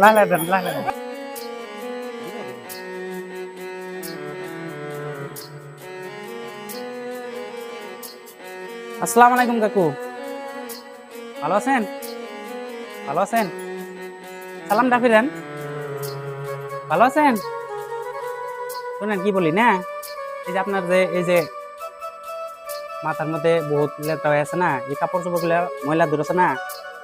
লালা আসসালামু আলাইকুম, কাকু। ভালো আছেন? ভালো আছেন? সালাম ডাফিরেন। ভালো আছেন? শুনেন, কি বলি, না? এই যে আপনার যে এই যে মাথার মধ্যে বহুত লেটা হয়ে আছে না এই কাপড় চোপড়গুলো ময়লা দূর আছে না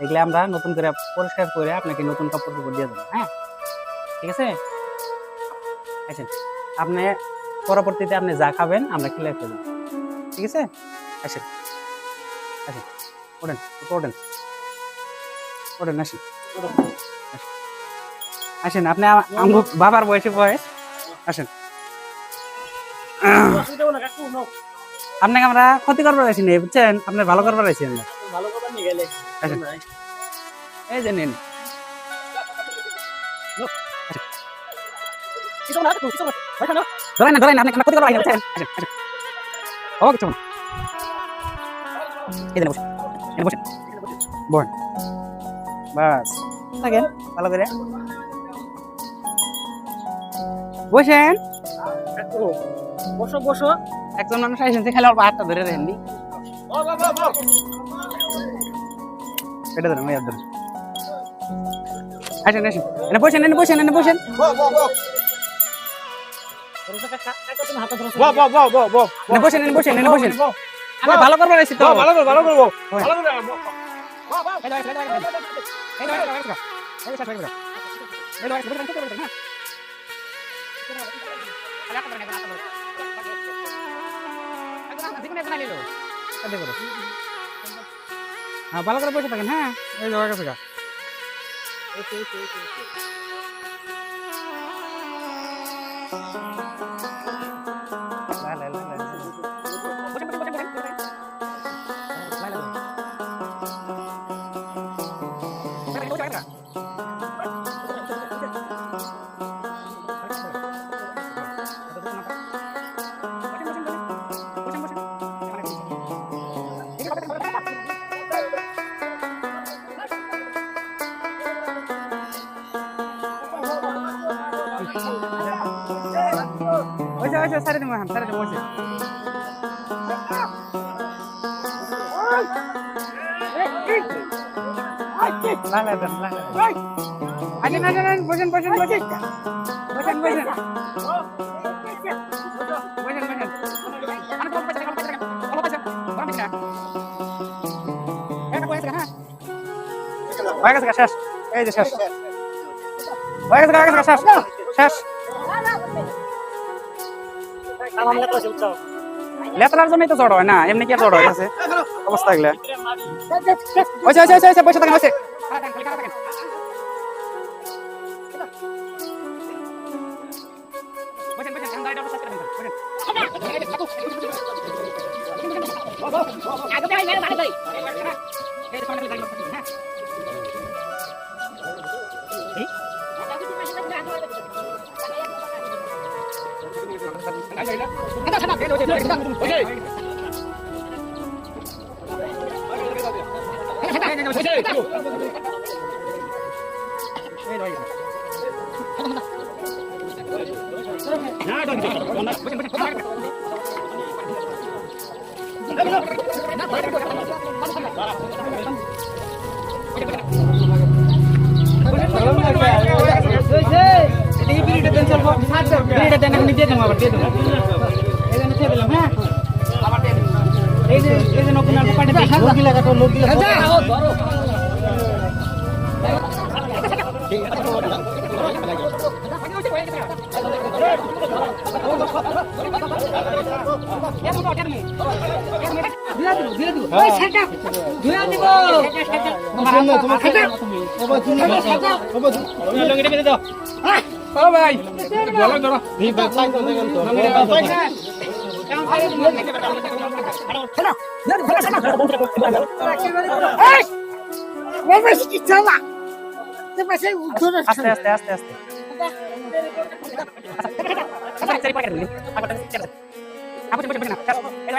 এগুলো আমরা নতুন করে পরিষ্কার করে আপনাকে নতুন কাপড় চোপড় দিয়ে দেবো হ্যাঁ? ঠিক আছে? আচ্ছা আপনি পরবর্তীতে আপনি যা খাবেন আমরা খেলে ফেলব ঠিক আছে? আসেন আসেন ওঠেন ওঠো, ওঠেন ওঠেন আসেন আসেন। আসেন আপনি বাবার বয়সে বয়স আসেন। আপনাকে আমরা ক্ষতি করবার আছি না বুঝছেন? আপনার ভালো করবার আছি আমরা। আসেন এই যে নিন। ধরেন না ধরেন আপনি ক্ষতি করবার বুঝছেন? ও কিছু না এই যে বসেন বাস। থাকেন। ভালো করে। বসেন। বসো বসো। একজন মানুষ আইসেন যে খালি অল্প হাতটা ধরে রেখেন নি এটা ধরেন ওই হাত ধরেন আসেন আসেন এনে বসেন এনে বসেন এনে বসেন বাহ বাহ বাহ বাহ বাহ এনে বসেন এনে বসেন এনে বসেন আমরা ভালো করবার আছি তো ভালো করে ভালো করব ওই। ভালো করে এই দাও, আইলেই হলো। কাঁধে করো। হ্যাঁ ভালো করে বসে থাকেন হ্যাঁ এই জায়গা কাছে গা। লা, আসেন বসেন বসেন বসেন বসেন বসেন বসেন বসেন আমি তো পয়সা পয়সা অল্প পয়সা কম দিন না এটা পয়সা হ্যাঁ হয়ে গেছে গা, শেষ এই যে শেষ হয়ে গেছে গা, হয়ে গেছে গা, শেষ শেষ লেতরার জন্যই তো জড় হয় না এমনি কি জড় হয়ে? গেছে অবস্থা এগুলা। ওইসে ওইসে ওইসে ওইসে বসে থাকেন ওইসে বসেন। বসেন আমি গাড়িটা বসে বসেন এই সামনে গাড়ি বসে হ্যাঁ এদিকে আমি দিয়ে দেবো আবার দিয়ে দেবো জন্য খেয়ে দিলাম হ্যাঁ আবার দিয়ে দেবো এই যে এই যে নতুন আলু পাঠিয়ে দিই লোক গিলা কাটো লোক গিলা ভাই আস্তে আস্তে আস্তে আস্তে আচ্ছা, চারি পাকেট দিন। আগরটা চারি আছে। আপনি বসে বসে না। এই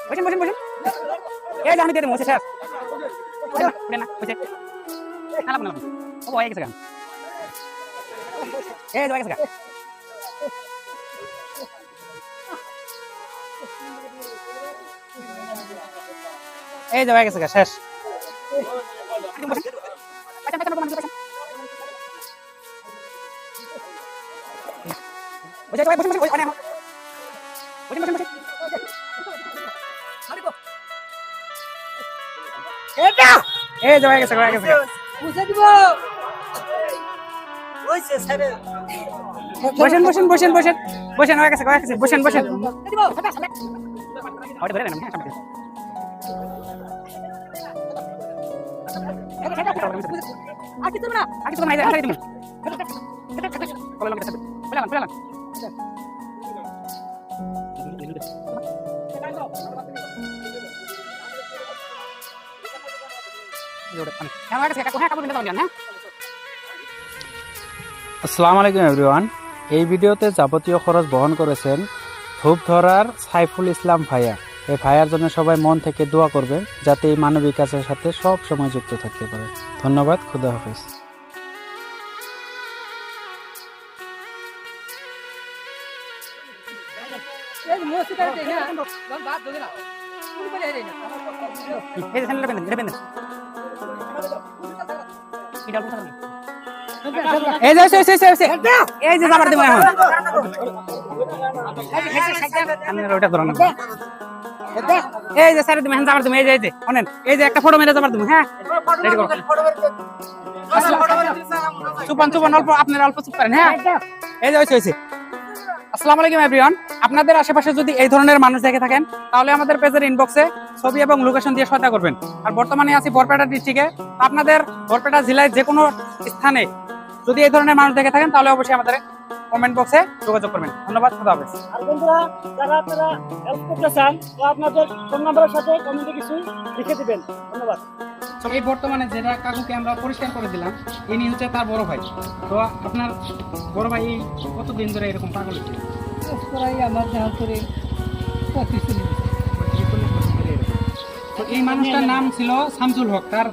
বসেন বসেন হয়ে গেছে গান এই যে হয়ে গেছে। এই যে হয়ে গেছে শেষ। বসে বসে বসে অনেক বসেন বসেন বসেন এটা এই যে! হয়ে গেছে গেছে বুঝে দিব। বসেন বসেন বসেন বসেন। বসেন হয়ে গেছে হয়ে গেছে। বসেন বসেন। হ্যাঁ কিছু আসসালামু আলাইকুম এভরিওয়ান এই ভিডিওতে যাবতীয় খরচ বহন করেছেন ধূপ ধরার সাইফুল ইসলাম ভাইয়া। এই ভাইয়ার জন্য সবাই মন থেকে দোয়া করবেন, যাতে এই মানবিক কাজের সাথে সব সময় যুক্ত থাকতে পারে। ধন্যবাদ, খুদা হাফেজ। এই যে, এই যে, এই যে, এই যে, এই যে যাবার দেবো এখন। আপনারা ওটা ধরুন। এই যে স্যার তুমি এখন যাবার দেবো, এই যে, এই যে, অনেন, এই যে একটা ফটো মেরে হ্যাঁ? চুপান, চুপান, অল্প, অল্প চুপ করেন, হ্যাঁ? এই যে, হয়েছে, আলাইকুম এভরিওয়ান আপনাদের আশেপাশে যদি এই ধরনের মানুষ দেখে থাকেন তাহলে আমাদের পেজের ইনবক্সে ছবি এবং লোকেশন দিয়ে সহায়তা করবেন আর বর্তমানে আছি বরপেটা ডিস্ট্রিক্টে আপনাদের বরপেটা জেলায় যে কোনো স্থানে যদি এই ধরনের মানুষ দেখে থাকেন তাহলে অবশ্যই আমাদের কমেন্ট বক্সে যোগাযোগ করবেন। ধন্যবাদ খুদা হাফেজ। আর বন্ধুরা যারা আপনারা হেল্প করতে চান আপনাদের ফোন নাম্বারের সাথে কমেন্টে কিছু লিখে দিবেন। ধন্যবাদ। এই বর্তমানে যেটা কাকুকে আমরা পরিষ্কার করে দিলাম ইনি হচ্ছে তার বড় ভাই। তো আপনার বড় ভাই কতদিন ধরে এরকম পাগল প্রায় আমার করে তো এই মানুষটার নাম ছিল শামসুল হক তার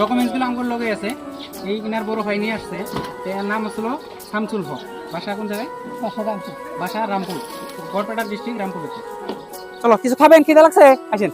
ডকুমেন্টসগুলো আমার লগে আছে। এই ইনার বড় ভাই নিয়ে আসছে। এর নাম হচ্ছিল শামসুল হক। বাসা কোন জায়গায়? বাসা রামপুর। গড়পেটা ডিস্ট্রিক্ট রামপুর চলো কিছু খাবেন খিদে লাগছে? আসেন।